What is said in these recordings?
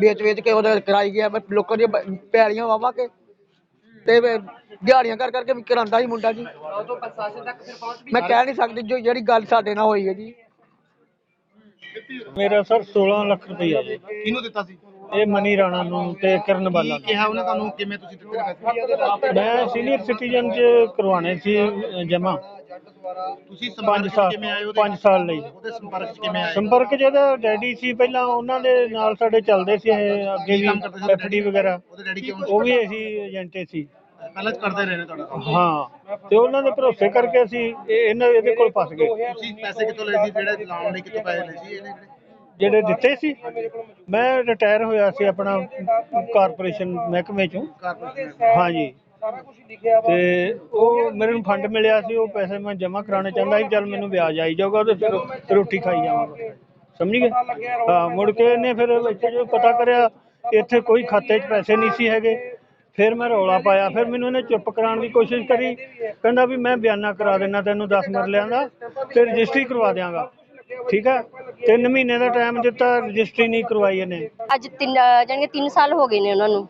ਵੇਚ ਵੇਚ ਕੇ ਉਹਦਾ ਕਰਾਈ ਗਿਆ ਮੈਂ ਲੋਕਾਂ ਦੀਆਂ ਬ- ਪੈਲੀਆਂ ਵਾਵਾ ਕੇ। ਤੇ ਵੀ ਦਿਹਾੜੀਆਂ ਕਰ ਕਰਕੇ ਵੀ ਕਰਾਂਦਾ ਸੀ ਮੁੰਡਾ ਜੀ। ਮੈਂ ਕਹਿ ਨਹੀਂ ਸਕਦੀ ਜੋ ਜਿਹੜੀ ਗੱਲ ਸਾਡੇ ਨਾਲ ਹੋਈ ਹੈ ਜੀ। ਮੇਰਾ ਸਰ 16 ਲੱਖ ਰੁਪਈਆ। ਜੀ ਕਿਹਨੂੰ ਦਿੱਤਾ ਸੀ? ਇਹ ਮਨੀ ਰਾਣਾ ਨੂੰ ਤੇ ਕਰਨ ਬਾਲਾ ਕੀ ਕਿਹਾ ਉਹਨੇ ਤੁਹਾਨੂੰ? ਕਿਵੇਂ ਤੁਸੀਂ ਦਿੱਤੇ ਨੇ ਪੈਸੇ? ਨੂੰ ਮੈਂ ਸੀਨੀਅਰ ਸਿਟੀਜ਼ਨ ਚ ਕਰਵਾਣੇ ਸੀ ਜਮਾ ਤੁਸੀਂ 5 ਸੰਪਰਕ 'ਚ ਸਾਲ ਕਿਵੇਂ ਆਏ ਉਹਦੇ 5 ਸਾਲ ਲਈ। ਉਹਦੇ ਸੰਪਰਕ 'ਚ ਕਿਵੇਂ ਆਏ? ਸੰਪਰਕ ਜਿਹਦਾ ਡੈਡੀ ਸੀ ਪਹਿਲਾਂ ਉਹਨਾਂ ਦੇ ਨਾਲ ਸਾਡੇ ਚੱਲਦੇ ਸੀ ਇਹ ਅੱਗੇ ਕੀ ਵੀ ਕੰਮ ਕਰਦੇ ਸੀ ਐਫਡੀ ਵਗੈਰਾ। ਉਹਦੇ ਡੈਡੀ ਕਿਉਂ ਉਹ ਵੀ ਅਸੀਂ ਏਜੰਟੇ ਸੀ। ਪਹਿਲਾਂ ਕਰਦੇ ਰਹੇ ਨੇ ਤੁਹਾਡਾ ਹਾਂ ਤੇ ਉਹਨਾਂ ਦੇ ਭਰੋਸੇ ਕਰਕੇ ਅਸੀਂ ਇਹ- ਇਹਨਾਂ ਇਹਦੇ ਕੋਲ ਫਸ ਗਏ। ਤੁਸੀਂ ਪੈਸੇ ਕਿੱਥੋਂ ਲਏ ਸੀ? ਜਿਹੜੇ ਲਾਉਣ ਲਈ ਕਿੱਥੋਂ ਪੈਸੇ ਲਏ ਸੀ ਇਹਨੇ? ਜਿਹੜੇ ਜਿਹੜੇ ਦਿੱਤੇ ਸੀ, ਮੈਂ ਰਿਟਾਇਰ ਹੋਇਆ ਸੀ ਆਪਣਾ ਕਾਰਪੋਰੇਸ਼ਨ ਮਹਿਕਮੇ ਚੋਂ। ਹਾਂਜੀ। ਤੇ ਉਹ ਮੇਰੇ ਨੂੰ ਫੰਡ ਮਿਲਿਆ ਸੀ, ਉਹ ਪੈਸੇ ਮੈਂ ਜਮ੍ਹਾਂ ਕਰਾਉਣੇ ਚਾਹੁੰਦਾ ਸੀ, ਚੱਲ ਮੈਨੂੰ ਵਿਆਜ ਆਈ ਜਾਊਗਾ ਤੇ ਫਿਰ ਰੋਟੀ ਖਾਈ ਜਾਵਾਂਗਾ। ਸਮਝ ਗਏ? ਹਾਂ, ਮੁੜ ਕੇ ਇਹਨੇ ਫਿਰ ਇੱਥੇ ਜੋ ਪਤਾ ਕਰਿਆ, ਇੱਥੇ ਕੋਈ ਖਾਤੇ 'ਚ ਪੈਸੇ ਨਹੀਂ ਸੀ ਹੈਗੇ। ਫਿਰ ਮੈਂ ਰੌਲਾ ਪਾਇਆ, ਫਿਰ ਮੈਨੂੰ ਇਹਨੇ ਚੁੱਪ ਕਰਾਉਣ ਦੀ ਕੋਸ਼ਿਸ਼ ਕਰੀ। ਕਹਿੰਦਾ ਵੀ ਮੈਂ ਬਿਆਨਾ ਕਰਾ ਦੇਣਾ ਤੈਨੂੰ 10 ਮਰਲਿਆਂ ਦਾ ਤੇ ਰਜਿਸਟਰੀ ਕਰਵਾ ਦਿਆਂਗਾ। ਠੀਕ ਹੈ ਤਿੰਨ ਮਹੀਨੇ ਦਾ ਟਾਈਮ ਦਿੱਤਾ ਰਜਿਸਟਰੀ ਨਹੀਂ ਕਰਵਾਈ ਇਹਨੇ। ਅੱਜ ਤਿੰਨ ਕਿ 3 ਸਾਲ ਹੋ ਗਏ ਨੇ ਉਹਨਾਂ ਨੂੰ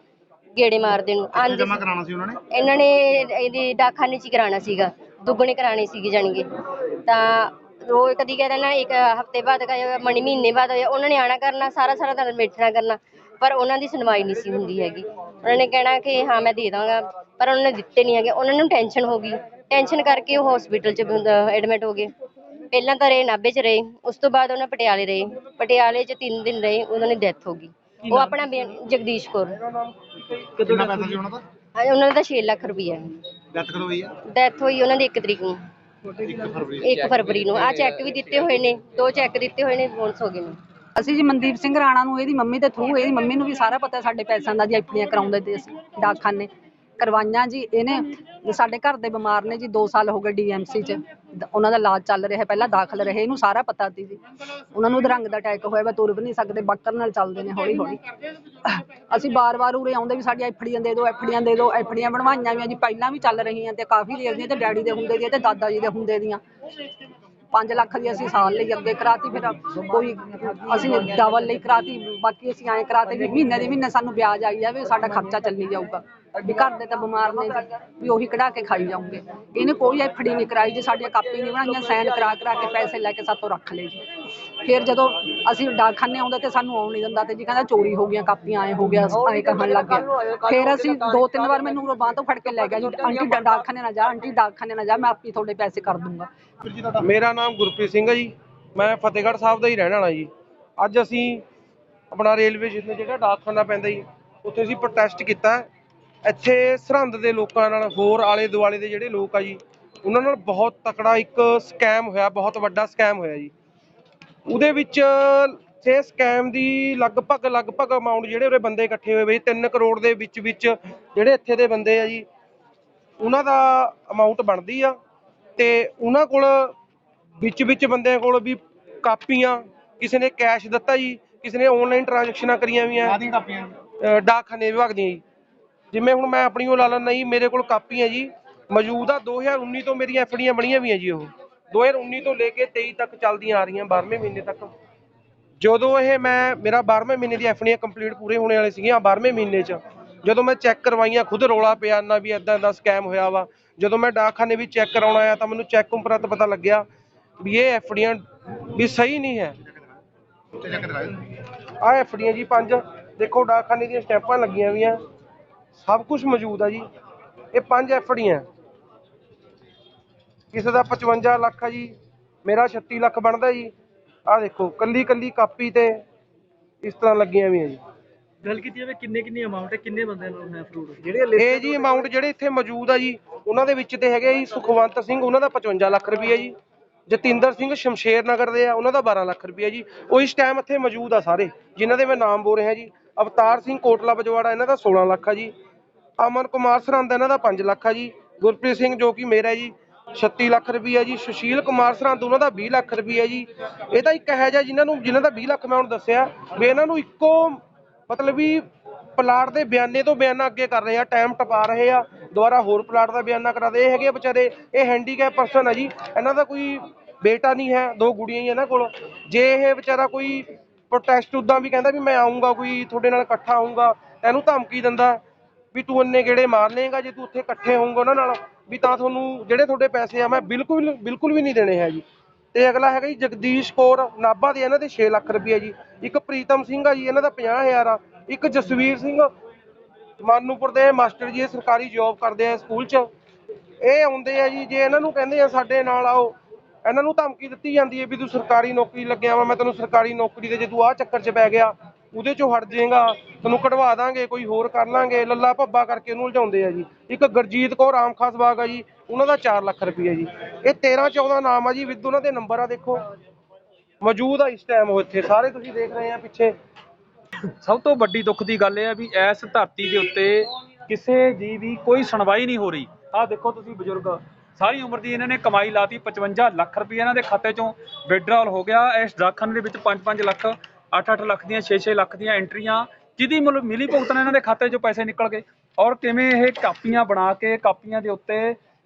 ਗੇੜੇ ਮਾਰਦੇ ਨੂੰ। ਆਂਦੇ ਜਮਾ ਕਰਾਉਣਾ ਸੀ ਉਹਨਾਂ ਨੇ? ਇਹਨਾਂ ਨੇ ਇਹਦੀ ਡਾਕਖਾਨੇ 'ਚ ਹੀ ਕਰਾਉਣਾ ਸੀਗਾ ਦੁੱਗਣੇ ਕਰਾਣੇ ਸੀਗੇ ਕਿ। ਤਾਂ ਰੋਜ਼ ਕਦੀ ਕਹਿ ਦੇਣਾ ਇੱਕ ਹਫ਼ਤੇ ਬਾਅਦ ਕਹੇ ਮਣੀ ਮਹੀਨੇ ਬਾਅਦ ਉਹਨਾਂ ਨੇ ਆਣਾ ਕਰਨਾ ਸਾਰਾ ਸਾਰਾ ਦਿਨ ਬੈਠਣਾ ਕਰਨਾ। ਪਰ ਉਹਨਾਂ ਦੀ ਸੁਣਵਾਈ ਨਹੀਂ ਸੀ ਹੁੰਦੀ ਹੈਗੀ। ਉਹਨਾਂ ਨੇ ਕਹਿਣਾ ਕਿ ਹਾਂ ਮੈਂ ਦੇ ਦਾਂਗਾ ਪਰ ਉਹਨਾਂ ਨੇ ਦਿੱਤੇ ਨਹੀਂ ਹੈਗੇ। ਉਹਨਾਂ ਨੂੰ ਟੈਨਸ਼ਨ ਹੋ ਗਈ। ਟੈਨਸ਼ਨ ਕਰਕੇ ਉਹ ਹਸਪੀਟਲ 'ਚ ਐਡਮਿਟ ਹੋ ਗਏ। ਪਹਿਲਾਂ ਤਾਂ ਰਹੇ ਨਾਭੇ 'ਚ ਰਹੇ ਉਸ ਤੋਂ ਬਾਅਦ ਉਹਨਾਂ ਪਟਿਆਲੇ ਰਹੇ। ਪਟਿਆਲੇ 'ਚ 3 ਦਿਨ ਰਹੇ ਉਹਨਾਂ ਦੀ ਡੈਥ ਹੋ ਗਈ। ਉਹ ਆਪਣਾ ਬੇਨ- ਜਗਦੀਸ਼ ਕੌਰ। ਕਿੰਨਾ ਪੈਸਾ ਸੀ ਉਹਨਾਂ ਦਾ? ਹਾਂ, ਉਹਨਾਂ ਦਾ 6 ਲੱਖ ਰੁਪਈਆ। ਡੈਥ ਕਰੋ ਹੋਈ ਆ? ਡੈਥ ਹੋਈ ਉਹਨਾਂ ਦੀ 1 ਤਰੀਕ ਨੂੰ। 1 ਫਰਵਰੀ 1 ਫਰਵਰੀ ਨੂੰ। ਆ ਚੈੱਕ ਵੀ ਦਿੱਤੇ ਹੋਏ ਨੇ ਦੋ ਚੈੱਕ ਦਿੱਤੇ ਹੋਏ ਨੇ ਬੋਨਸ ਹੋ ਗਏ ਨੇ। ਅਸੀਂ ਜੀ ਮਨਦੀਪ ਸਿੰਘ ਰਾਣਾ ਨੂੰ ਇਹਦੀ ਮੰਮੀ ਦੇ ਥਰੂ ਇਹਦੀ ਮੰਮੀ ਨੂੰ ਵੀ ਸਾਰਾ ਪਤਾ ਸਾਡੇ ਪੈਸਿਆਂ ਦਾ ਜੀ ਐਫਡੀਆਂ ਕਰਾਉਂਦੇ ਤੇ ਅਸੀਂ ਡਾਕਖਾਨੇ। ਕਰਵਾਈਆਂ ਜੀ ਇਹਨੇ ਸਾਡੇ ਘਰ ਦੇ ਬਿਮਾਰ ਨੇ ਜੀ 2 ਸਾਲ ਹੋ ਗਏ ਡੀਐਮਸੀ ਚ। ਦ- ਉਹਨਾਂ ਦਾ ਇਲਾਜ ਚੱਲ ਰਿਹਾ ਪਹਿਲਾਂ ਦਾਖਲ ਰਹੇ ਇਹਨੂੰ ਸਾਰਾ ਪਤਾ ਸੀ ਜੀ। ਉਹਨਾਂ ਨੂੰ ਦਰੰਗ ਦਾ ਅਟੈਕ ਹੋਇਆ ਵਾ ਤੁਰ ਵੀ ਨਹੀਂ ਸਕਦੇ ਬੱਕਰ ਨਾਲ ਚੱਲਦੇ ਨੇ ਹੌਲੀ ਹੌਲੀ। ਅਸੀਂ ਬਾਰ-ਬਾਰ ਉਰੇ ਆਉਂਦੇ ਵੀ ਸਾਡੀ ਐਫਡੀਆਂ ਦੇ ਦਿਓ ਐਫਡੀਆਂ ਦੇ ਦਿਓ ਐਫਡੀਆਂ ਬਣਵਾਈਆਂ ਵੀ ਆ ਜੀ ਪਹਿਲਾਂ ਵੀ ਚੱਲ ਰਹੀਆਂ ਤੇ ਕਾਫੀ ਦੇਰ ਦੀਆਂ ਤੇ ਡੈਡੀ ਦੇ ਹੁੰਦੇ ਦੀਆਂ ਤੇ ਦਾਦਾ ਜੀ ਦੇ ਹੁੰਦੇ ਦੀਆਂ। 5 ਲੱਖ ਦੀ ਅਸੀਂ ਸਾਲ ਲਈ ਅੱਗੇ ਕਰਾਤੀ ਫਿਰ ਕੋਈ ਅਸੀਂ ਡਬਲ ਲਈ ਕਰਾਤੀ ਬਾਕੀ ਅਸੀਂ ਐਂ ਕਰਾਤੇ ਵੀ ਮਹੀਨੇ ਦੇ ਮਹੀਨੇ ਸਾਨੂੰ ਵਿਆਜ ਆਈ ਜਾਵੇ ਸਾਡਾ ਖਰਚਾ ਚੱਲੀ ਜਾਊਗਾ। ਵੀ ਘਰ ਦੇ ਤਾਂ ਬਿਮਾਰ ਨੇ ਜੀ, ਵੀ ਉਹੀ ਕਢਾ ਕੇ ਖਾਈ ਜਾਊਗੇ। ਇਹਨੇ ਕੋਈ ਐਫਡੀ ਨਹੀਂ ਕਰਾਈ ਜੀ ਸਾਡੀਆਂ ਕਾਪੀ ਨਹੀਂ ਬਣਾਈਆਂ ਸਾਈਨ ਕਰਾ ਕਰਾ ਕੇ ਪੈਸੇ ਲੈ ਕੇ ਸਾਤੋਂ ਰੱਖ ਲਏ ਜੀ। ਫਿਰ ਜਦੋਂ ਅਸੀਂ ਡਾਕਖਾਨੇ ਆਉਂਦੇ ਤੇ ਸਾਨੂੰ ਆਉਣ ਨਹੀਂ ਦਿੰਦਾ ਤੇ ਜੀ ਕਹਿੰਦਾ ਚੋਰੀ ਹੋ ਗਈਆਂ ਕਾਪੀਆਂ ਐ ਹੋ ਗਿਆ ਐ ਕਹਿਣ ਲੱਗ ਗਿਆ। ਫਿਰ ਅਸੀਂ ਦੋ ਤਿੰਨ ਵਾਰ ਮੈਨੂੰ ਬਾਂਹ ਤੋਂ ਫੜ ਕੇ ਲੈ ਗਿਆ ਜੀ ਆਂਟੀ ਡਾਕਖਾਨੇ ਨਾ ਜਾ ਆਂਟੀ ਡਾਕਖਾਨੇ ਨਾ ਜਾ ਮੈਂ ਆਪੀ ਤੁਹਾਡੇ ਪੈਸੇ ਕਰ ਦੂੰਗਾ। ਮੇਰਾ ਨਾਮ ਗੁਰਪ੍ਰੀਤ ਸਿੰਘ ਹੈ ਜੀ ਮੈਂ ਫਤਿਹਗੜ੍ਹ ਸਾਹਿਬ ਦਾ ਹੀ ਰਹਿਣ ਵਾਲਾ ਜੀ। ਅੱਜ ਅਸੀਂ ਆਪਣਾ ਰੇਲਵੇ ਸਟੇਸ਼ਨ ਜਿਹੜਾ ਡਾਕਖਾਨਾ ਪੈਂਦਾ ਜੀ ਉੱਥੇ ਅਸੀਂ ਪ੍ਰੋਟੈਸਟ ਕੀਤਾ। ਇੱਥੇ ਸਰਹੰਦ ਦੇ ਲੋਕਾਂ ਨਾਲ ਹੋਰ ਆਲੇ ਦੁਆਲੇ ਦੇ ਜਿਹੜੇ ਲੋਕ ਆ ਜੀ ਉਹਨਾਂ ਨਾਲ ਬਹੁਤ ਤਕੜਾ ਇੱਕ ਸਕੈਮ ਹੋਇਆ ਬਹੁਤ ਵੱਡਾ ਸਕੈਮ ਹੋਇਆ ਜੀ। ਉਹਦੇ ਵਿੱਚ ਇਹ ਸਕੈਮ ਦੀ ਲਗਭਗ ਲਗਭਗ ਅਮਾਉਂਟ ਜਿਹੜੇ ਉਰੇ ਬੰਦੇ ਇਕੱਠੇ ਹੋਏ ਵੇ 3 ਕਰੋੜ ਦੇ ਵਿੱਚ ਵਿੱਚ ਜਿਹੜੇ ਇੱਥੇ ਦੇ ਬੰਦੇ ਆ ਜੀ ਉਹਨਾਂ ਦਾ ਅਮਾਉਂਟ ਬਣਦੀ ਆ ਤੇ ਉਹਨਾਂ ਕੋਲ ਵਿੱਚ ਵਿੱਚ ਬੰਦਿਆਂ ਕੋਲ ਵੀ ਕਾਪੀਆਂ ਕਿਸੇ ਨੇ ਕੈਸ਼ ਦਿੱਤਾ ਜੀ ਕਿਸੇ ਨੇ ਆਨਲਾਈਨ ਟ੍ਰਾਂਜੈਕਸ਼ਨਾਂ ਕਰੀਆਂ ਕਾਪੀਆਂ? ਅਹ ਡਾਕਖਾਨੇ ਵਿਭਾਗ ਦੀਆਂ ਜੀ। ਜਿਵੇਂ ਹੁਣ ਮੈਂ ਆਪਣੀ ਉਹ ਲਾ ਲੈਣਾ ਜੀ ਮੇਰੇ ਕੋਲ ਕਾਪੀਆਂ ਜੀ ਮੌਜੂਦਾ 2019 ਤੋਂ ਮੇਰੀਆਂ ਐਫਡੀਆਂ ਬਣੀਆਂ ਵੀਆਂ ਜੀ ਉਹ। 2019 ਤੋਂ ਲੈ ਕੇ 23 ਤੱਕ ਚੱਲਦੀਆਂ ਆ ਰਹੀਆਂ 12ਵੇਂ ਮਹੀਨੇ ਤੱਕ। ਜਦੋਂ ਇਹ ਮੈਂ ਮੇਰਾ 12ਵੇਂ ਮਹੀਨੇ ਦੀ ਐਫਡੀਆਂ ਕੰਪਲੀਟ ਪੂਰੇ ਹੋਣੇ ਵਾਲੇ ਸੀਗੀਆਂ 12ਵੇਂ ਮਹੀਨੇ 'ਚ ਜਦੋਂ ਮੈਂ ਚੈੱਕ ਕਰਵਾਈਆਂ ਖੁਦ ਰੋਲਾ ਪਿਆ ਨਾ ਵੀ ਇਦਾਂ ਦਾ ਸਕੈਮ ਹੋਇਆ ਵਾ। ਜਦੋਂ ਮੈਂ ਡਾਕਖਾਨੇ ਵੀ ਚੈੱਕ ਕਰਾਉਣ ਆਇਆ ਤਾਂ ਮੈਨੂੰ ਚੈੱਕ ਉਪਰੰਤ ਪਤਾ ਲੱਗਿਆ ਵੀ ਇਹ ਐਫਡੀਆਂ ਵੀ ਸਹੀ ਨਹੀਂ ਹੈ। ਆਹ ਐਫਡੀਆਂ ਜੀ ਪੰਜ ਦੇਖੋ ਡਾਕਖਾਨੇ ਦੀਆਂ ਸਟੈਂਪਾਂ ਲੱਗੀਆਂ ਵੀਆਂ। ਸਭ ਕੁਝ ਮੌਜੂਦ ਆ ਜੀ। ਇਹ ਪੰਜ ਐਫਡੀਆਂ ਕਿਸੇ ਦਾ 55 ਲੱਖ ਆ ਜੀ। ਮੇਰਾ 36 ਲੱਖ ਬਣਦਾ ਜੀ। ਆਹ ਦੇਖੋ ਕੱਲੀ ਕੱਲੀ ਕਾਪੀ ਤੇ ਇਸ ਤਰ੍ਹਾਂ ਲੱਗੀਆਂ ਵੀਆਂ ਜੀ। ਗੱਲ ਕੀਤੀ ਜਾਵੇ ਕਿੰਨੇ ਕਿੰਨੀ ਅਮਾਉਂਟ ਹੈ ਕਿੰਨੇ ਬੰਦਿਆਂ ਨੂੰ ਮੈਂ ਫਰੂਟ ਇਹ ਜੀ ਅਮਾਉਂਟ ਜਿਹੜੇ ਇੱਥੇ ਮੌਜੂਦ ਆ ਜੀ ਉਹਨਾਂ ਦੇ ਵਿੱਚ ਤੇ ਹੈਗੇ ਜੀ ਸੁਖਵੰਤ ਸਿੰਘ ਉਹਨਾਂ ਦਾ 55 ਲੱਖ ਰੁਪਈਆ ਜੀ। ਜਤਿੰਦਰ ਸਿੰਘ ਸ਼ਮਸ਼ੇਰ ਨਗਰ ਦੇ ਆ ਉਹਨਾਂ ਦਾ 12 ਲੱਖ ਰੁਪਈਆ ਜੀ। ਉਹ ਇਸ ਟਾਈਮ ਇੱਥੇ ਮੌਜੂਦ ਆ ਸਾਰੇ ਜਿਨ੍ਹਾਂ ਦੇ ਮੈਂ ਨਾਮ ਬੋਲ ਰਿਹਾ ਜੀ। ਅਵਤਾਰ ਸਿੰਘ ਕੋਟਲਾ ਬਜਵਾੜਾ ਇਹਨਾਂ ਦਾ 16 ਲੱਖ ਆ ਜੀ। ਅਮਨ ਕੁਮਾਰ ਸਰਹੰਦ, ਇਹਨਾਂ ਦਾ 5 ਲੱਖ ਆ ਜੀ। ਗੁਰਪ੍ਰੀਤ ਸਿੰਘ ਜੋ ਕਿ ਮੇਰਾ ਜੀ 36 ਲੱਖ ਰੁਪਈਆ ਜੀ। ਸੁਸ਼ੀਲ ਕੁਮਾਰ ਸਰਹੰਦ, ਉਹਨਾਂ ਦਾ 20 ਲੱਖ ਰੁਪਈਆ ਜੀ। ਇਹ ਤਾਂ ਇੱਕ ਹੈ ਜਿਹਾ ਜਿਨ੍ਹਾਂ ਨੂੰ, ਜਿਨ੍ਹਾਂ ਦਾ 20 ਲੱਖ ਮੈਂ ਹੁਣ ਦੱਸਿਆ, ਵੀ ਇਹਨਾਂ ਨੂੰ ਇੱਕੋ ਮਤਲਬ ਵੀ ਪਲਾਟ ਦੇ ਬਿਆਨੇ ਤੋਂ ਬਿਆਨਾ ਅੱਗੇ ਕਰ ਰਹੇ ਆ ਟਾਈਮ ਟਪਾ ਰਹੇ ਆ, ਦੁਬਾਰਾ ਹੋਰ ਪਲਾਟ ਦਾ ਬਿਆਨਾ ਕਰਾ ਕਰਾਦੇ ਇਹ ਹੈਗੇ ਆ ਵਿਚਾਰੇ, ਇਹ ਹੈਂਡੀਕੈਪ ਪਰਸਨ ਆ ਜੀ। ਇਹਨਾਂ ਦਾ ਕੋਈ ਬੇਟਾ ਨਹੀਂ ਹੈ, ਦੋ ਗੁੜੀਆਂ ਹੀ ਇਹਨਾਂ ਕੋਲ। ਜੇ ਇਹ ਵਿਚਾਰਾ ਕੋਈ ਪ੍ਰੋਟੈਸਟ ਉਦਾਂ ਵੀ ਕਹਿੰਦਾ ਵੀ ਮੈਂ ਆਉਂਗਾ ਕੋਈ ਤੁਹਾਡੇ ਨਾਲ ਇਕੱਠਾ ਆਉਂਗਾ ਇਹਨੂੰ ਧਮਕੀ ਦਿੰਦਾ। ਵੀ ਤੂੰ ਇੰਨੇ ਗੇੜੇ ਮਾਰ ਲੇਗਾ ਜੇ ਤੂੰ ਉੱਥੇ ਇਕੱਠੇ ਹੋਊਗਾ ਉਹਨਾਂ ਨਾਲ, ਵੀ ਤਾਂ ਤੁਹਾਨੂੰ ਜਿਹੜੇ ਤੁਹਾਡੇ ਪੈਸੇ ਆ, ਮੈਂ ਬਿਲਕੁਲ ਬਿਲਕੁਲ ਵੀ ਨਹੀਂ ਦੇਣੇ ਹੈ ਜੀ। ਤੇ ਅਗਲਾ ਹੈਗਾ ਜੀ ਜਗਦੀਸ਼ ਕੌਰ, ਨਾਭਾ ਦੇ ਇਹਨਾਂ ਦੇ 6 ਲੱਖ ਰੁਪਏ ਜੀ। ਇੱਕ ਪ੍ਰੀਤਮ ਸਿੰਘ ਆ ਜੀ, ਇਹਨਾਂ ਦਾ 50000 ਆ। ਇੱਕ ਜਸਵੀਰ ਸਿੰਘ ਮਾਨੂਪੁਰ ਦੇ ਮਾਸਟਰ ਜੀ, ਇਹ ਸਰਕਾਰੀ ਜੌਬ ਕਰਦੇ ਆ ਸਕੂਲ 'ਚ। ਇਹ ਆਉਂਦੇ ਆ ਜੀ, ਜੇ ਇਹਨਾਂ ਨੂੰ ਕਹਿੰਦੇ ਆ ਸਾਡੇ ਨਾਲ ਆਓ, ਇਹਨਾਂ ਨੂੰ ਧਮਕੀ ਦਿੱਤੀ ਜਾਂਦੀ ਹੈ ਵੀ ਤੂੰ ਸਰਕਾਰੀ ਨੌਕਰੀ ਲੱਗਿਆ ਵਾ, ਮੈਂ ਤੈਨੂੰ ਸਰਕਾਰੀ ਨੌਕਰੀ ਦੇ ਜੇ ਤੂੰ ਆਹ ਚੱਕਰ 'ਚ ਪੈ ਗਿਆ। ਉਹਦੇ 'ਚੋਂ ਹਟ ਜਾਏਗਾ ਤੈਨੂੰ ਕਢਵਾ ਦਾਂਗੇ, ਕੋਈ ਹੋਰ ਕਰ ਲਾਂਗੇ, ਲੱਲਾ ਭੱਬਾ ਕਰਕੇ ਉਹਨੂੰ ਉਲਝਾਉਂਦੇ ਆ ਜੀ। ਇੱਕ ਗੁਰਜੀਤ ਕੌਰ, ਆਮ ਖਾਸ ਬਾਗ ਆ ਜੀ, ਉਹਨਾਂ ਦਾ 4 ਲੱਖ ਰੁਪਏ ਜੀ। ਇਹ 13 14 ਨਾਮ ਆ ਜੀ, ਵਿਦ ਉਹਨਾਂ ਦੇ ਨੰਬਰ ਆ ਦੇਖੋ। ਮੌਜੂਦ ਆ ਇਸ ਟਾਈਮ ਉਹ ਇੱਥੇ, ਸਾਰੇ ਤੁਸੀਂ ਦੇਖ ਰਹੇ ਆ ਪਿੱਛੇ। ਸਭ ਤੋਂ ਵੱਡੀ ਦੁੱਖ ਦੀ ਗੱਲ ਇਹ ਹੈ ਵੀ ਇਸ ਧਰਤੀ ਦੇ ਉੱਤੇ ਕਿਸੇ ਦੀ ਵੀ ਕੋਈ ਸੁਣਵਾਈ ਨਹੀਂ ਹੋ ਰਹੀ। ਆਹ ਦੇਖੋ ਤੁਸੀਂ ਬਜ਼ੁਰਗ, ਸਾਰੀ ਉਮਰ ਦੀ ਇਹਨਾਂ ਨੇ ਕਮਾਈ ਲਾਤੀ 55 ਲੱਖ ਰੁਪਏ ਇਹਨਾਂ ਦੇ ਖਾਤੇ ਚੋਂ। ਵਿਡਰਾਲ ਹੋ ਗਿਆ, ਇਸ ਡਾਕਖਾਨੇ ਦੇ ਵਿੱਚ 5-5 ਲੱਖ 8-8 ਲੱਖ ਦੀਆਂ 6-6 ਲੱਖ ਦੀਆਂ ਐਂਟਰੀਆਂ ਜਿਹਦੀ ਮੁੱਲ ਮਿਲੀ ਭੁਗਤਣ ਇਹਨਾਂ ਦੇ ਖਾਤੇ ਚੋਂ ਪੈਸੇ ਨਿਕਲ ਗਏ। ਔਰ ਕਿਵੇਂ ਇਹ ਕਾਪੀਆਂ ਬਣਾ ਕੇ ਕਾਪੀਆਂ ਦੇ ਉੱਤੇ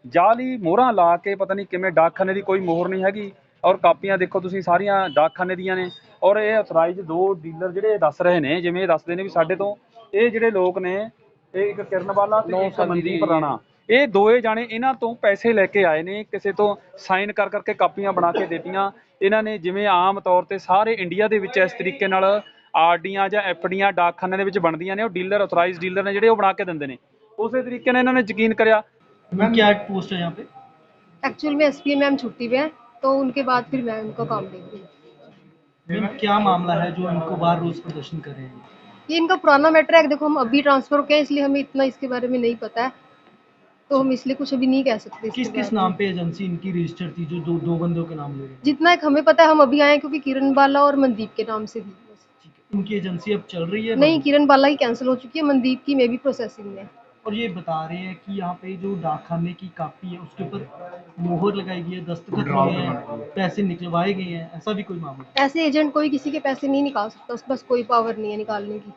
ਜਾਲੀ ਮੋਹਰਾਂ ਲਾ ਕੇ ਪਤਾ ਨਹੀਂ ਕਿਵੇਂ ਡਾਕਖਾਨੇ ਦੀ ਕੋਈ ਮੋਹਰ ਨਹੀਂ ਹੈਗੀ। ਔਰ ਕਾਪੀਆਂ ਦੇਖੋ ਤੁਸੀਂ ਸਾਰੀਆਂ ਡਾਕਖਾਨੇ ਦੀਆਂ ਨੇ। ਔਰ ਇਹ ਅਥਰਾਈਜ਼ ਦੋ ਡੀਲਰ ਜਿਹੜੇ ਦੱਸ ਰਹੇ ਨੇ ਜਿਵੇਂ ਇਹ ਦੱਸਦੇ ਨੇ ਵੀ ਸਾਡੇ ਤੋਂ ਇਹ ਜਿਹੜੇ ਲੋਕ ਨੇ ਇਹ ਇੱਕ ਕਿਰਨ ਵਾਲਾ ਤੇ ਇੱਕ ਮਨਦੀਪ ਰਾਣਾ। ਇਹ ਦੋਏ ਜਾਣੇ ਇਹਨਾਂ ਤੋਂ ਪੈਸੇ ਲੈ ਕੇ ਆਏ ਨੇ ਕਿਸੇ ਤੋਂ ਸਾਈਨ ਕਰ ਕਰਕੇ ਕਾਪੀਆਂ ਬਣਾ ਕੇ ਦਿੱਤੀਆਂ ਇਹਨਾਂ ਨੇ ਜਿਵੇਂ ਆਮ ਤੌਰ ਤੇ ਸਾਰੇ ਇੰਡੀਆ ਦੇ ਵਿੱਚ ਇਸ ਤਰੀਕੇ ਨਾਲ ਆਰਡੀਆਂ ਜਾਂ ਐਫਡੀਆਂ ਡਾਕਖਾਨੇ ਦੇ ਵਿੱਚ ਬਣਦੀਆਂ ਨੇ ਉਹ ਡੀਲਰ ਅਥਰਾਈਜ਼ ਡੀਲਰ ਨੇ ਜਿਹੜੇ ਉਹ ਬਣਾ ਕੇ ਦਿੰਦੇ ਨੇ ਉਸੇ ਤਰੀਕੇ ਨਾਲ ਇਹਨਾਂ ਨੇ ਯਕੀਨ ਕਰਿਆ मैम क्या पोस्ट है यहाँ पे एक्चुअल में एस पी मैम छुट्टी पे है तो उनके बाद फिर मैं उनको काम देंगी मैम क्या मामला है जो इनको बाहर रोज प्रदर्शन कर रहे हैं ये इनका पुराना मैटर है देखो हम अभी ट्रांसफर हो गए हैं, इसलिए हमें इतना इसके बारे में नहीं पता है तो हम इसलिए कुछ अभी नहीं कह सकते किस किस नाम पे एजेंसी इनकी रजिस्टर थी जो दो दो बंदों के नाम ले रहे? जितना एक हमें पता है हम अभी आए हैं क्योंकि किरण बाला और मनदीप के नाम से थी है इनकी एजेंसी अब चल रही है? नहीं किरण बाला की कैंसिल हो चुकी है मनदीप की मे भी प्रोसेसिंग में। और ये बता रहे हैं कि यहाँ पे जो डाकखाने की कापी है उसके ऊपर मोहर लगाई गई है दस्तखत हुए हैं पैसे निकलवाए गए हैं ऐसा भी कोई मामला ऐसे एजेंट कोई किसी के पैसे नहीं निकाल सकता बस कोई पावर नहीं है निकालने की।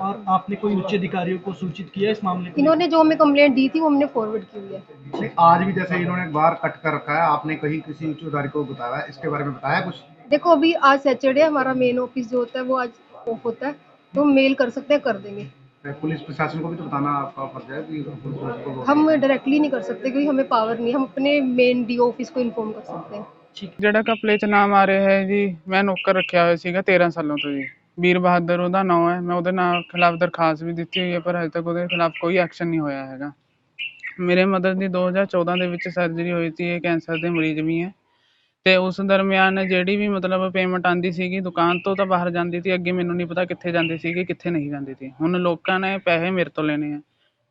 और आपने कोई उच्च अधिकारियों को सूचित किया इस मामले को इन्होंने जो हमें कंप्लेंट दी थी वो हमने फॉरवर्ड की हुई है नहीं, आज भी जैसे इन्होंने बाहर कट कर रखा है आपने कहीं किसी उच्च अधिकारी को बताया है इसके बारे में बताया कुछ देखो अभी आज सैटरडे हमारा मेन ऑफिस जो होता है वो आज ऑफ होता है तो हम मेल कर सकते हैं कर देंगे पुलिस प्रशासन को भी तो बताना आपका फर्ज है कि पुलिस को हम डायरेक्टली नहीं कर सकते क्योंकि हमें पावर नहीं है हम अपने ਮੇਨ ਡੀਓ ਆਫਿਸ को ਇਨਫੋਰਮ ਕਰ ਸਕਦੇ ਹਾਂ ਜਿਹੜਾ ਕਪਲੇ ਚ ਨਾਮ ਆ ਰਿਹਾ ਹੈ ਜੀ ਮੈਂ ਨੌਕਰ ਰੱਖਿਆ ਹੋਇਆ ਸੀਗਾ 13 ਸਾਲਾਂ ਤੋਂ ਜੀ ਵੀਰ ਬਹਾਦਰ, ਉਹਦਾ ਨਾਮ ਹੈ। ਮੈਂ ਉਹਦੇ ਨਾਲ ਖਿਲਾਫ ਦਰਖਾਸਤ ਵੀ ਦਿੱਤੀ ਹੋਈ ਹੈ, ਪਰ ਹਜੇ ਤੱਕ ਉਹਦੇ ਖਿਲਾਫ ਕੋਈ ਐਕਸ਼ਨ ਨਹੀਂ ਹੋਇਆ ਹੈਗਾ। ਮੇਰੇ ਮਦਰ ਦੀ 2014 ਦੇ ਵਿੱਚ ਸਰਜਰੀ ਹੋਈ ਸੀ, ਇਹ ਕੈਂਸਰ ਦੇ ਮਰੀਜ਼ ਵੀ ਹੈ। ਤੇ ਉਸ ਦਰਮਿਆਨ ਜਿਹੜੀ ਵੀ ਮਤਲਬ ਪੇਮੈਂਟ ਆਂਦੀ ਸੀਗੀ, ਦੁਕਾਨ ਤੋਂ ਤਾਂ ਬਾਹਰ ਜਾਂਦੀ ਸੀ, ਅੱਗੇ ਮੈਨੂੰ ਨਹੀਂ ਪਤਾ ਕਿੱਥੇ ਜਾਂਦੀ ਸੀਗੀ, ਕਿੱਥੇ ਨਹੀਂ ਜਾਂਦੀ ਸੀ। ਹੁਣ ਲੋਕਾਂ ਨੇ ਪੈਸੇ ਮੇਰੇ ਤੋਂ ਲੈਣੇ ਆ।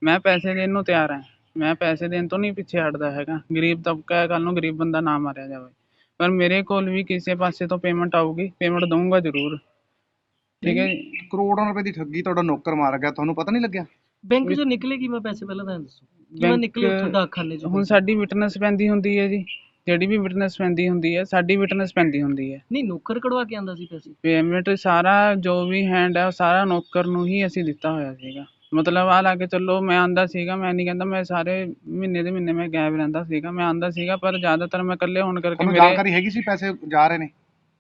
ਮੈਂ ਪੈਸੇ ਦੇਣ ਨੂੰ ਤਿਆਰ ਹਾਂ। ਮੈਂ ਪੈਸੇ ਦੇਣ ਤੋਂ ਨਹੀਂ ਪਿੱਛੇ ਹਟਦਾ ਹੈਗਾ। ਗਰੀਬ ਤਬਕਾ ਹੈ ਕੱਲ ਨੂੰ ਗਰੀਬ ਬੰਦਾ ਨਾ ਮਾਰਿਆ ਜਾਵੇ। ਪਰ ਮੇਰੇ ਕੋਲ ਵੀ ਕਿਸੇ ਪਾਸੇ ਤੋਂ ਪੇਮੈਂਟ ਆਊਗੀ ਪੇਮੈਂਟ ਦਊਂਗਾ ਜ਼ਰੂਰ। ਠੀਕ ਹੈ ਕਰੋੜਾਂ ਰੁਪਏ ਦੀ ਠੱਗੀ ਤੁਹਾਡਾ ਨੌਕਰ ਮਾਰ ਗਿਆ ਤੁਹਾਨੂੰ ਪਤਾ ਨਹੀਂ ਲੱਗਿਆ? ਬੈਂਕ ਚੋਂ ਨਿਕਲੇਗੀ ਮੈਂ ਪੈਸੇ ਪਹਿਲਾਂ ਤਾਂ ਦੱਸੋ। ਕਿਵੇਂ ਨਿਕਲੇ ਉੱਥੋਂ ਡਾਕਖਾਨੇ ਚੋਂ? ਹੁਣ ਸਾਡੀ ਵਿਟਨੈਸ ਪੈਂਦੀ ਹੁੰਦੀ ਹੈ ਜੀ। ਜਿਹੜੀ ਵੀ ਵਿਟਨੈਸ ਪੈਂਦੀ ਹੁੰਦੀ ਹੈ ਸਾਡੀ ਵਿਟਨੈਸ ਪੈਂਦੀ ਹੁੰਦੀ ਹੈ। ਨਹੀਂ ਨੌਕਰ ਕਢਵਾ ਕੇ ਆਂਦਾ ਸੀ ਪੈਸੇ। ਪੇਮੈਂਟ ਸਾਰਾ ਜੋ ਵੀ ਹੈਂਡ ਹੈ ਸਾਰਾ ਨੌਕਰ ਨੂੰ ਹੀ ਅਸੀਂ ਦਿੱਤਾ ਹੋਇਆ ਸੀਗਾ। ਮਤਲਬ ਆ ਲਾ ਕੇ ਚੱਲੋ ਮੈਂ ਆਂਦਾ ਸੀਗਾ ਮੈਂ ਨਹੀਂ ਕਹਿੰਦਾ ਮੈਂ ਸਾਰੇ ਮਹੀਨੇ ਦੇ ਮਹੀਨੇ ਮੈਂ ਗਾਇਬ ਰਹਿੰਦਾ ਸੀਗਾ। ਮੈਂ ਆਂਦਾ ਸੀਗਾ ਪਰ ਜ਼ਿਆਦਾਤਰ ਮੈਂ ਇਕੱਲੇ ਹੋਣ ਕਰਕੇ ਤੁਹਾਨੂੰ ਮੇਰੇ ਜਾਣਕਾਰੀ ਹੈਗੀ ਸੀ ਪੈਸੇ ਜਾ ਰਹੇ ਨੇ?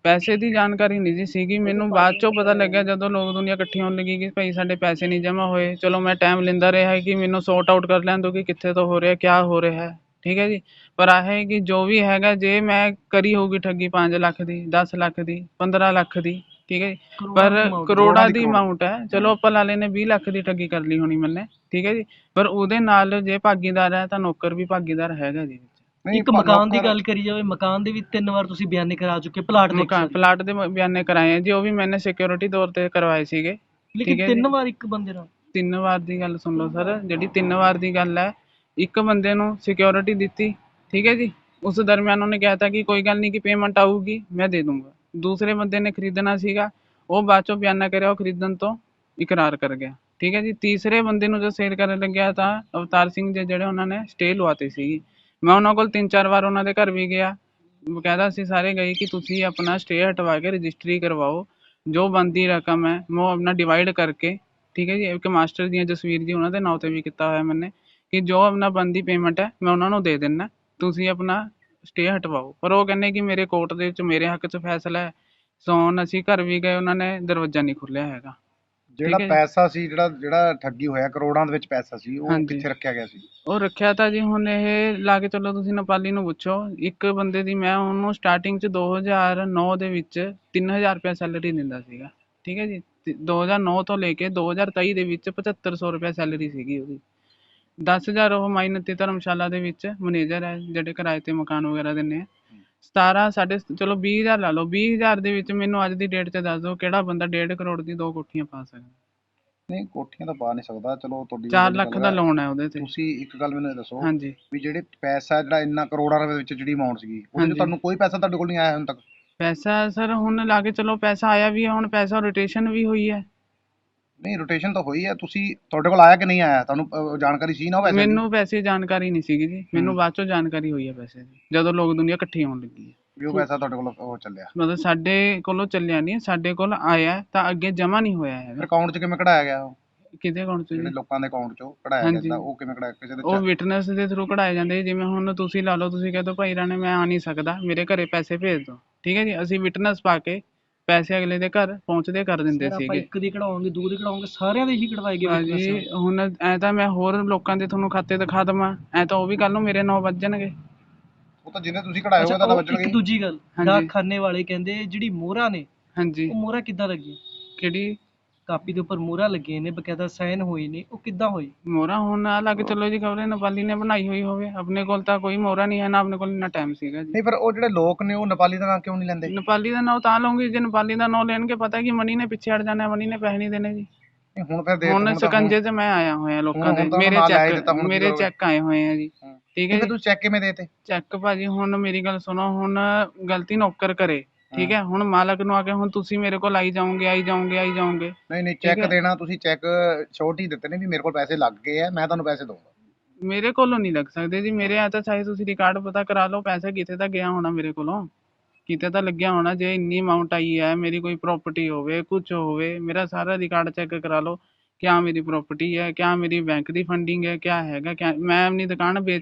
ਪੈਸੇ ਦੀ ਜਾਣਕਾਰੀ ਨਹੀਂ ਜੀ ਸੀਗੀ। ਮੈਨੂੰ ਬਾਅਦ ਚੋਂ ਪਤਾ ਲੱਗਿਆ ਜਦੋਂ ਲੋਕ ਦੁਨੀਆ ਇਕੱਠੀ ਹੋਣ ਲੱਗੀ ਕਿ ਭਾਈ ਸਾਡੇ ਪੈਸੇ ਨਹੀਂ ਜਮ੍ਹਾਂ ਹੋਏ ਚਲੋ ਮੈਂ ਟਾਈਮ ਲੈਂਦਾ ਰਿਹਾ ਕਿ ਮੈਨੂੰ ਸੌਰਟ ਆਊਟ ਕਰ ਲੈਣ ਦਿਓ ਕਿ ਕਿੱਥੇ ਤੋਂ ਹੋ ਰਿਹਾ ਕਿਆ ਹੋ ਰਿਹਾ ਹੈ। ਠੀਕ ਹੈ ਜੀ? ਪਰ ਆਹ ਹੈ ਕਿ ਜੋ ਵੀ ਹੈਗਾ ਜੇ ਮੈਂ ਕਰੀ ਹੋਊਗੀ ਠੱਗੀ 5 ਲੱਖ ਦੀ 10 ਲੱਖ ਦੀ 15 ਲੱਖ ਦੀ ਠੀਕ ਹੈ ਜੀ? ਪਰ ਕਰੋੜਾਂ ਦੀ ਅਮਾਉਂਟ ਹੈ। ਚਲੋ ਆਪਾਂ ਲਾ ਲੈਨੇ 20 ਲੱਖ ਦੀ ਠੱਗੀ ਕਰ ਲਈ ਹੋਣੀ ਮੈਨੇ ਠੀਕ ਹੈ ਜੀ? ਪਰ ਉਹਦੇ ਨਾਲ ਜੇ ਭਾਗੀਦਾਰ ਹੈ ਤਾਂ ਨੌਕਰ ਵੀ ਭਾਗੀਦਾਰ ਹੈਗਾ ਜੀ। ਨਹੀਂ, ਇੱਕ ਮਕਾਨ ਦੀ ਗੱਲ ਕਰੀ ਜਾਵੇ ਮਕਾਨ ਦੇ ਵੀ ਤਿੰਨ ਵਾਰ ਤੁਸੀਂ ਬਿਆਨੇ ਕਰਾ ਚੁੱਕੇ ਪਲਾਟ ਦੇ ਮਕਾਨ ਪਲਾਟ ਦੇ ਮ- ਬਿਆਨੇ ਕਰਾਏ ਆ ਜੀ ਉਹ ਵੀ ਮੈਨੇ ਸਿਕਿਉਰਿਟੀ ਤੌਰ ਤੇ ਕਰਵਾਏ ਸੀਗੇ ਠੀਕ ਲੇਕਿਨ ਹੈ ਤਿੰਨ ਜੀ। ਵਾਰ ਇੱਕ ਬੰਦੇ ਨਾਲ? ਤਿੰਨ ਵਾਰ ਦੀ ਗੱਲ ਸੁਣ ਲਓ ਸਰ ਜਿਹੜੀ ਤਿੰਨ ਵਾਰ ਦੀ ਗੱਲ ਹੈ ਇੱਕ ਬੰਦੇ ਨੂੰ ਸਿਕਿਉਰਿਟੀ ਦਿੱਤੀ ਠੀਕ ਹੈ ਜੀ। ਉਸ ਦਰਮਿਆਨ ਉਹਨੇ ਕਿਹਾ ਤਾ ਕਿ ਕੋਈ ਗੱਲ ਨਹੀਂ ਕਿ ਪੇਮੈਂਟ ਆਊਗੀ ਮੈਂ ਦੇ ਦੂੰਗਾ। ਦੂਸਰੇ ਬੰਦੇ ਨੇ ਖਰੀਦਣਾ ਸੀਗਾ ਉਹ ਬਾਅਦ ਚੋਂ ਬਿਆਨਾ ਕਰਿਆ ਉਹ ਖਰੀਦਣ ਤੋਂ ਇਕਰਾਰ ਕਰ ਗਿਆ ਠੀਕ ਹੈ ਜੀ। ਤੀਸਰੇ ਬੰਦੇ ਨੂੰ ਜਦ ਸੇਲ ਕਰਨ ਲੱਗਿਆ ਤਾਂ ਅਵਤਾਰ ਸਿੰਘ ਜੀ ਜਿਹੜੇ ਉਹਨਾਂ ਨੇ ਸਟੇ ਲਵਾਤੀ ਸੀਗੀ। ਮੈਂ ਉਹਨਾਂ ਕੋਲ ਤਿੰਨ ਚਾਰ ਵਾਰ ਉਹਨਾਂ ਦੇ ਘਰ ਵੀ ਗਿਆ। ਬਕਾਇਦਾ ਅਸੀਂ ਸਾਰੇ ਗਏ ਕਿ ਤੁਸੀਂ ਆਪਣਾ ਸਟੇ ਹਟਵਾ ਕੇ ਰਜਿਸਟਰੀ ਕਰਵਾਓ। ਜੋ ਬਣਦੀ ਰਕਮ ਹੈ, ਮੈਂ ਉਹ ਆਪਣਾ ਡਿਵਾਈਡ ਕਰਕੇ, ਠੀਕ ਹੈ ਜੀ, ਇੱਕ ਮਾਸਟਰ ਦੀਆਂ ਜਸਵੀਰ ਜੀ ਉਹਨਾਂ ਦੇ ਨਾਂ ਤੇ ਵੀ ਕੀਤਾ ਹੋਇਆ ਮੈਨੇ, ਕਿ ਜੋ ਆਪਣਾ ਬਣਦੀ ਪੇਮੈਂਟ ਹੈ, ਮੈਂ ਉਹਨਾਂ ਨੂੰ ਦੇ ਦਿੰਦਾ ਤੁਸੀਂ ਆਪਣਾ ਸਟੇ ਹਟਵਾਓ। ਪਰ ਉਹ ਕਹਿੰਦੇ ਕਿ ਮੇਰੇ ਕੋਰਟ ਦੇ ਵਿੱਚ ਮੇਰੇ ਹੱਕ 'ਚ ਫੈਸਲਾ ਹੈ। ਸੌਣ, ਅਸੀਂ ਘਰ ਵੀ ਗਏ, ਉਹਨਾਂ ਨੇ ਦਰਵਾਜ਼ਾ ਨਹੀਂ ਖੋਲ੍ਹਿਆ ਹੈਗਾ। ਜਿਹੜਾ। ਪੈਸਾ ਸੀ ਜਿਹੜਾ ਜਿਹੜਾ ਠੱਗੀ ਹੋਇਆ ਕਰੋੜਾਂ ਦੇ ਵਿੱਚ ਪੈਸਾ ਸੀ ਉਹ ਹਾਂਜੀ। ਕਿੱਥੇ ਰੱਖਿਆ ਗਿਆ ਸੀ? ਉਹ ਰੱਖਿਆ ਤਾਂ ਜੀ ਹੁਣ ਇਹ ਲਾ ਕੇ ਚੱਲੋ ਤੁਸੀਂ ਨੇਪਾਲੀ ਨੂੰ ਪੁੱਛੋ। ਇੱਕ ਬੰਦੇ ਦੀ ਮੈਂ ਉਹਨੂੰ ਸਟਾਰਟਿੰਗ 'ਚ 2009 ਦੇ ਵਿੱਚ 3000 ਰੁਪਏ ਸੈਲਰੀ ਦਿੰਦਾ ਸੀਗਾ। ਠੀਕ ਹੈ ਜੀ? ਤੇ 2009 ਤੋਂ ਲੈ ਕੇ 2023 ਦੇ ਵਿੱਚ 7500 ਰੁਪਏ ਸੈਲਰੀ ਸੀਗੀ ਉਹਦੀ। 10000 ਉਹ ਮਾਈਨਤੀ ਧਰਮਸ਼ਾਲਾ ਦੇ ਵਿੱਚ ਮੈਨੇਜਰ ਹੈ ਜਿਹੜੇ ਕਿਰਾਏ ਤੇ ਮਕਾਨ ਵਗੈਰਾ ਦਿੰਦੇ ਆ। 17 ਸਾਡੇ ਚਲੋ 20000 ਲਾ ਲਓ 20000 ਦੇ ਵਿੱਚ ਮੈਨੂੰ ਅੱਜ ਦੀ ਡੇਟ 'ਚ ਦੱਸ ਦਿਓ ਕਿਹੜਾ ਬੰਦਾ 1.5 ਕਰੋੜ ਦੀ ਦੋ ਕੋਠੀਆਂ ਪਾ ਸਕਦਾ। ਨਹੀਂ ਕੋਠੀਆਂ ਤਾਂ ਪਾ ਨਹੀਂ ਸਕਦਾ ਚਲੋ ਤੁਹਾਡੀ 4 ਜਿਹੜੀ ਲੱਖ ਦਾ। ਲੋਨ ਹੈ ਉਹਦੇ ਤੇ। ਤੁਸੀਂ ਇੱਕ ਗੱਲ ਮੈਨੂੰ ਇਹ ਦੱਸੋ ਹਾਂਜੀ। ਵੀ ਜਿਹੜੇ ਪੈਸਾ ਜਿਹੜਾ ਇੰਨਾ ਕਰੋੜਾਂ ਰੁਪਏ ਦੇ ਵਿੱਚ ਜਿਹੜੀ ਅਮਾਉਂਟ ਸੀਗੀ ਉਹਦੇ। ਚ ਤੁਹਾਨੂੰ ਕੋਈ ਪੈਸਾ ਤੁਹਾਡੇ ਕੋਲ ਨਹੀਂ ਆਇਆ ਹੁਣ ਤੱਕ? ਪੈਸਾ ਸਰ ਹੁਣ ਲਾ ਕੇ ਚਲੋ ਪੈਸਾ ਆਇਆ ਵੀ ਹੈ ਹੁਣ ਪੈਸਾ ਰੋਟੇਸ਼ਨ ਵੀ ਹੋਈ ਹੈ। ਨਹੀਂ ਰੋਟੇਸ਼ਨ ਤਾਂ ਹੋਈ ਹੈ। ਤੁਸੀਂ ਤੁਹਾਡੇ ਕੋਲ ਆਇਆ ਕਿ ਨਹੀਂ ਆਇਆ? ਤੁਹਾਨੂੰ ਅਹ, ਜਾਣਕਾਰੀ ਸੀ ਨਾ ਦੀ? ਮੈਨੂੰ ਦੀ ਜਾਣਕਾਰੀ ਨਹੀਂ ਸੀਗੀ ਜੀ। ਮੈਨੂੰ ਬਾਅਦ ਚੋਂ ਜਾਣਕਾਰੀ ਹੋਈ ਹੈ ਪੈਸੇ ਦੀ ਜਦੋਂ ਲੋਕ ਦੁਨੀਆ ਇਕੱਠੀ ਹੋਣ ਲੱਗੀ ਹੈ। ਵੀ ਉਹ ਪੈਸਾ ਤੁਹਾਡੇ ਕੋਲ ਉਹ ਚੱਲਿਆ। ਮਤਲਬ ਸਾਡੇ ਕੋਲੋਂ ਚੱਲਿਆ ਨਹੀਂ ਸਾਡੇ ਕੋਲ ਆਇਆ ਤਾਂ ਅੱਗੇ ਜਮਾ ਨਹੀਂ ਹੋਇਆ ਫਿਰ ਹੈਗਾ। ਅਕਾਊਂਟ 'ਚ ਕਿਵੇਂ ਕਢਾਇਆ ਗਿਆ ਉਹ? ਕਿਹਦੇ ਅਕਾਊਂਟ 'ਚ ਜਿਹੜੇ ਜੀ ਲੋਕਾਂ ਦੇ ਅਕਾਊਂਟ 'ਚੋਂ ਕਢਾਇਆ ਹਾਂਜੀ। ਤਾਂ ਉਹ ਕਿਵੇਂ ਕਢਾਇਆ? ਕਿਸੇ ਦੇ ਉਹ ਵਿਟਨੈਸ ਦੇ ਥਰੂ ਕਢਾਏ ਜਾਂਦੇ ਜੀ, ਜਿਵੇਂ ਹੁਣ ਤੁਸੀਂ ਲਾ ਲਓ ਤੁਸੀਂ ਕਹਿੰਦੇ ਭਾਈ ਰਾਣੇ ਮੈਂ ਆ ਨਹੀਂ ਸਕਦਾ। ਮੇਰੇ ਘਰੇ ਪੈਸੇ ਭੇਜ ਦਿਓ ਠੀਕ ਹੈ ਜੀ? ਅਸੀਂ ਵਿਟਨੈਸ ਪਾ ਕੇ ਪੈਸੇ ਅਗਲੇ ਦੇ ਘਰ ਪਹੁੰਚਦੇ ਕਰ ਦਿੰਦੇ ਆਪਾਂ ਸੀਗੇ। ਇੱਕ ਦੀ ਕਢਾਵਾਂਗੇ ਦੋ ਦੀ ਕਢਾਵਾਂਗੇ ਸਾਰਿਆਂ ਦੇ ਹੀ ਕਢਵਾਏ ਗਏ witness ਹਾਂਜੀ ਨਾਲ। ਹੁਣ ਐ ਤਾਂ ਮੈਂ ਹੋਰ ਲੋਕਾਂ ਦੇ ਤੁਹਾਨੂੰ ਖਾਤੇ ਦਿਖਾ ਦੇਵਾਂ। ਐ ਤਾਂ ਉਹ ਵੀ ਕੱਲ ਨੂੰ ਮੇਰੇ ਨਾਂ ਵੱਜਣਗੇ। ਉਹ ਤਾਂ ਜਿਹਨੇ ਤੁਸੀਂ ਕਢਾਏ ਹੋਏ ਅੱਛਾ ਤਾਂ ਉਹ ਵੱਜਣਗੇ। ਇੱਕ ਦੂਜੀ ਗੱਲ ਹਾਂਜੀ। ਡਾਕਖਾਨੇ ਵਾਲੇ ਕਹਿੰਦੇ ਜਿਹੜੀ ਮੋਹਰਾਂ ਨੇ ਹਾਂਜੀ। ਉਹ ਮੋਹਰਾਂ ਕਿੱਦਾਂ ਲੱਗੀਆਂ? ਕਿਹੜੀ? ਕਾਪੀ ਦੇ ਉੱਪਰ ਮੋਹਰਾਂ ਲੱਗੀਆਂ ਨੇ ਬਕਾਇਦਾ ਸਾਈਨ ਹੋਏ ਨੇ ਉਹ ਕਿੱਦਾਂ ਹੋਈ ਮੋਹਰਾ ਹੁਣ ਆ ਲੱਗ ਚੱਲੋ ਜੀ ਖਬਰੇ ਨੇਪਾਲੀ ਨੇ ਬਣਾਈ ਹੋਈ ਹੋਵੇ ਆਪਣੇ ਕੋਲ ਤਾਂ ਕੋਈ ਮੋਹਰਾ ਨਹੀਂ ਹੈ ਨਾ ਆਪਣੇ ਕੋਲ ਇੰਨਾ ਟਾਈਮ ਸੀਗਾ ਜੀ। ਨਹੀਂ ਫਿਰ ਉਹ ਜਿਹੜੇ ਲੋਕ ਨੇ ਉਹ ਨੇਪਾਲੀ ਦਾ ਨਾਂ ਕਿਉਂ ਨਹੀਂ ਲੈਂਦੇ? ਨੇਪਾਲੀ ਦਾ ਨਾਂ ਤਾਂ ਲਵਾਂਗੇ ਜੇ ਨੇਪਾਲੀ ਦਾ ਨਾਂ ਲੈਣਗੇ ਪਤਾ ਕਿ ਮਨੀ ਨੇ ਪਿੱਛੇ ਹਟ ਜਾਣਾ ਮਨੀ ਨੇ ਪੈਸੇ ਨਹੀਂ ਦੇਣੇ ਜੀ। ਨਹੀਂ, ਹੁਣ ਫਿਰ ਦੇਖ ਹੁਣ ਤਾਂ ਸਕੰਜੇ 'ਚ ਮੈਂ ਆਇਆ ਹੋਇਆ ਲੋਕਾਂ ਹੁਣ- ਦੇ ਹੁਣ ਤਾਂ ਮੇਰੇ ਨਾਲ ਦਿੱਤਾ, ਚੈੱਕ ਹੁਣ ਮੇਰੇ ਚੈੱਕ ਆਏ ਹੋਏ ਆ ਜੀ। ਠੀਕ ਹੈ ਫਿਰ ਜੀ? ਤੁਸੀਂ ਚੈੱਕ ਕਿਵੇਂ ਦੇਤੇ ਚੈੱਕ ਭਾਜੀ ਹੁਣ ਮੇਰੀ ਗੱਲ ਸੁਣੋ ਹੁਣ ਗਲਤੀ ਨੌਕਰ ਕਰੇ। ਠੀਕ ਹੈ? ਹੁਣ ਮਾਲਕ ਨੂੰ ਆ ਕੇ ਹੁਣ ਤੁਸੀਂ ਮੇਰੇ ਕੋਲ ਆਈ ਜਾਓਗੇ ਆਈ ਜਾਓਗੇ ਆਈ ਜਾਓਗੇ। ਨਹੀਂ ਨਹੀਂ ਚੈੱਕ ਹੈ। ਦੇਣਾ ਤੁਸੀਂ ਚੈੱਕ ਛੋਟੀ ਦਿੱਤੇ ਨੇ ਵੀ ਮੇਰੇ ਕੋਲ ਪੈਸੇ ਲੱਗ ਗਏ ਆ ਮੈਂ ਤੁਹਾਨੂੰ ਪੈਸੇ ਦਊਂਗਾ। ਮੇਰੇ ਕੋਲੋਂ ਨਹੀਂ ਲੱਗ ਸਕਦੇ ਜੀ ਮੇਰੇ ਆ ਤਾਂ ਚਾਹੇ ਤੁਸੀਂ ਰਿਕਾਰਡ ਪਤਾ ਕਰਾ ਲਓ ਪੈਸਾ ਕਿਤੇ ਤਾਂ ਗਿਆ ਹੋਣਾ ਮੇਰੇ ਕੋਲੋਂ। ਕਿਤੇ ਤਾਂ ਲੱਗਿਆ ਹੋਣਾ ਜੇ ਇੰਨੀ ਅਮਾਉਂਟ ਆਈ ਹੈ ਮੇਰੀ ਕੋਈ ਪ੍ਰਾਪਰਟੀ ਹੋਵੇ ਕੁਝ ਹੋਵੇ ਮੇਰਾ ਸਾਰਾ ਰਿਕਾਰਡ ਚੈੱਕ ਕਰਾ ਲਓ ਕਿਆ ਮੇਰੀ ਪ੍ਰਾਪਰਟੀ ਹੈ ਕਿਆ ਮੇਰੀ ਬੈਂਕ ਦੀ ਫੰਡਿੰਗ ਹੈ ਕਿਆ ਹੈਗਾ ਕਿਆ ਮੈਂ ਆਪਣੀ ਦੁਕਾਨ ਵੇਚ